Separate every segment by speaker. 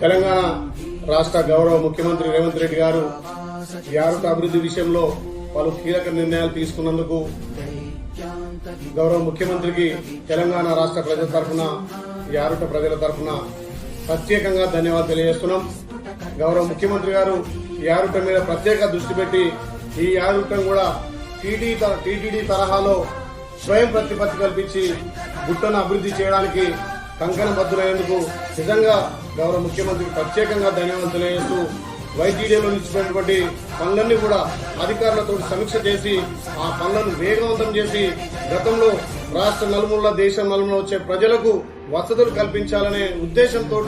Speaker 1: తెలంగాణ రాష్ట్ర గౌరవ ముఖ్యమంత్రి రేవంత్ రెడ్డి గారు భారత అభివృద్ధి విషయంలో పలు కీలక నిర్ణయాలు తీసుకున్నందుకు గౌరవ ముఖ్యమంత్రికి తెలంగాణ రాష్ట్ర ప్రజల తరఫున యారుట ప్రజల తరఫున ప్రత్యేకంగా ధన్యవాదాలు తెలియజేస్తున్నాం. గౌరవ ముఖ్యమంత్రి గారు యారుట మీద ప్రత్యేక దృష్టి పెట్టి ఈ యారుటం కూడా టీడీ టీటీడీ తరహాలో స్వయం ప్రతిపత్తి కల్పించి గుట్టను అభివృద్ధి చేయడానికి కంకణ బద్దులైనందుకు నిజంగా గౌరవ ముఖ్యమంత్రికి ప్రత్యేకంగా ధన్యవాదాలు తెలియజేస్తూ వైటీడీలో నిలిచిపోయినటువంటి పనులన్నీ కూడా అధికారులతో సమీక్ష చేసి ఆ పనులను వేగవంతం చేసి గతంలో రాష్ట్ర నలుమూల దేశం నలుమూల వచ్చే ప్రజలకు వసతులు కల్పించాలనే ఉద్దేశంతో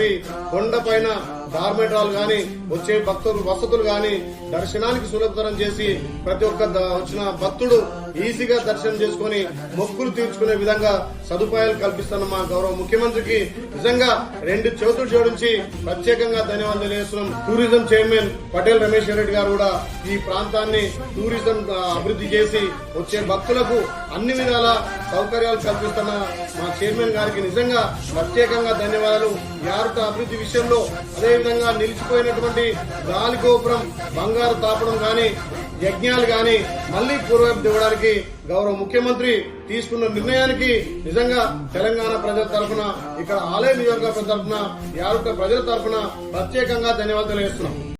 Speaker 1: కొండపైన ధార్మికాలు గాని వచ్చే భక్తులు వసతులు గాని దర్శనానికి సులభతరం చేసి ప్రతి ఒక్క ద- వచ్చిన భక్తుడు ఈజీగా దర్శనం చేసుకుని మొక్కులు తీర్చుకునే విధంగా సదుపాయాలు కల్పిస్తున్న మా గౌరవ ముఖ్యమంత్రికి నిజంగా రెండు చేతులు జోడించి ప్రత్యేకంగా ధన్యవాదాలు తెలియజేస్తున్నాం. టూరిజం చైర్మన్ పటేల్ రమేష్ రెడ్డి గారు కూడా ఈ ప్రాంతాన్ని టూరిజం అభివృద్ధి చేసి వచ్చే భక్తులకు అన్ని విధాల సౌకర్యాలు కల్పిస్తున్న మా చైర్మన్ గారికి నిజంగా ప్రత్యేకంగా ధన్యవాదాలు. భారత అభివృద్ధి విషయంలో అదేవిధంగా నిలిచిపోయినటువంటి గాలి గోపురం బంగారు తాపడం కానీ యజ్ఞాలు కానీ మళ్ళీ పూర్వవైపు ఇవ్వడానికి గౌరవ ముఖ్యమంత్రి తీసుకున్న నిర్ణయానికి నిజంగా తెలంగాణ ప్రజల తరఫున ఇక్కడ ఆలయ నియోజకవర్గం తరఫున యారుత ప్రజల తరఫున ప్రత్యేకంగా ధన్యవాదాలు తెలియజేస్తున్నాం.